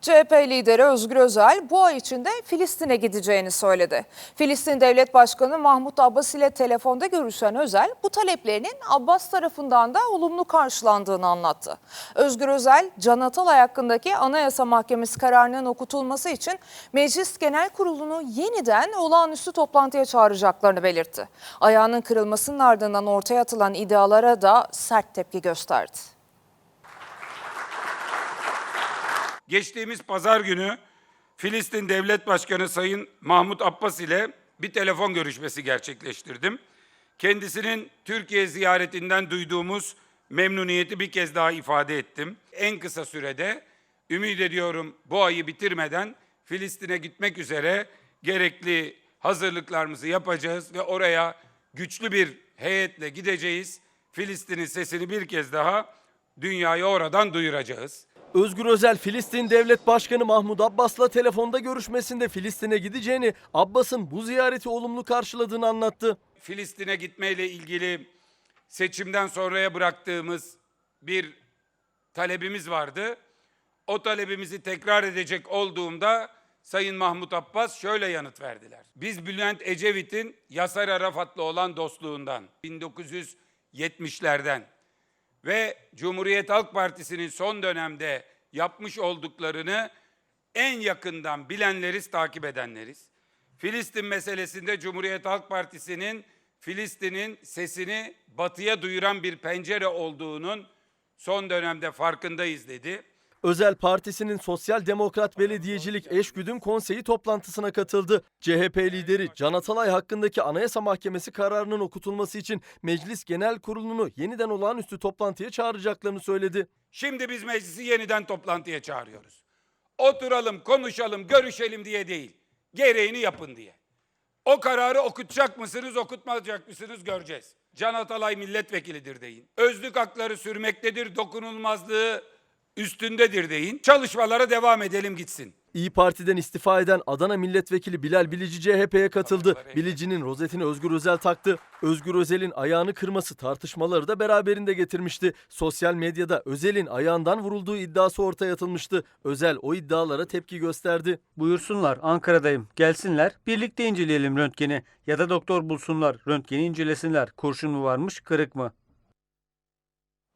CHP lideri Özgür Özel bu ay içinde Filistin'e gideceğini söyledi. Filistin Devlet Başkanı Mahmut Abbas ile telefonda görüşen Özel bu taleplerinin Abbas tarafından da olumlu karşılandığını anlattı. Özgür Özel, Can Atalay hakkındaki Anayasa Mahkemesi kararının okutulması için Meclis Genel Kurulu'nu yeniden olağanüstü toplantıya çağıracaklarını belirtti. Ayağının kırılmasının ardından ortaya atılan iddialara da sert tepki gösterdi. Geçtiğimiz pazar günü Filistin Devlet Başkanı Sayın Mahmut Abbas ile bir telefon görüşmesi gerçekleştirdim. Kendisinin Türkiye ziyaretinden duyduğumuz memnuniyeti bir kez daha ifade ettim. En kısa sürede ümit ediyorum bu ayı bitirmeden Filistin'e gitmek üzere gerekli hazırlıklarımızı yapacağız ve oraya güçlü bir heyetle gideceğiz. Filistin'in sesini bir kez daha dünyaya oradan duyuracağız. Özgür Özel Filistin Devlet Başkanı Mahmut Abbas'la telefonda görüşmesinde Filistin'e gideceğini, Abbas'ın bu ziyareti olumlu karşıladığını anlattı. Filistin'e gitmeyle ilgili seçimden sonraya bıraktığımız bir talebimiz vardı. O talebimizi tekrar edecek olduğumda Sayın Mahmut Abbas şöyle yanıt verdiler. Biz Bülent Ecevit'in Yasar Arafat'la olan dostluğundan 1970'lerden ve Cumhuriyet Halk Partisi'nin son dönemde yapmış olduklarını en yakından bilenleriz, takip edenleriz. Filistin meselesinde Cumhuriyet Halk Partisi'nin Filistin'in sesini batıya duyuran bir pencere olduğunun son dönemde farkındayız dedi. Özel Partisi'nin Sosyal Demokrat Belediyecilik Eşgüdüm Konseyi toplantısına katıldı. CHP lideri Can Atalay hakkındaki Anayasa Mahkemesi kararının okutulması için Meclis Genel Kurulu'nu yeniden olağanüstü toplantıya çağıracaklarını söyledi. Şimdi biz meclisi yeniden toplantıya çağırıyoruz. Oturalım, konuşalım, görüşelim diye değil. Gereğini yapın diye. O kararı okutacak mısınız, okutmayacak mısınız göreceğiz. Can Atalay milletvekilidir deyin. Özlük hakları sürmektedir, dokunulmazlığı üstündedir deyin. Çalışmalara devam edelim gitsin. İyi Parti'den istifa eden Adana Milletvekili Bilal Bilici CHP'ye katıldı. Bilici'nin rozetini Özgür Özel taktı. Özgür Özel'in ayağını kırması tartışmaları da beraberinde getirmişti. Sosyal medyada Özel'in ayağından vurulduğu iddiası ortaya atılmıştı. Özel o iddialara tepki gösterdi. Buyursunlar Ankara'dayım gelsinler birlikte inceleyelim röntgeni ya da doktor bulsunlar röntgeni incelesinler kurşun mu varmış kırık mı?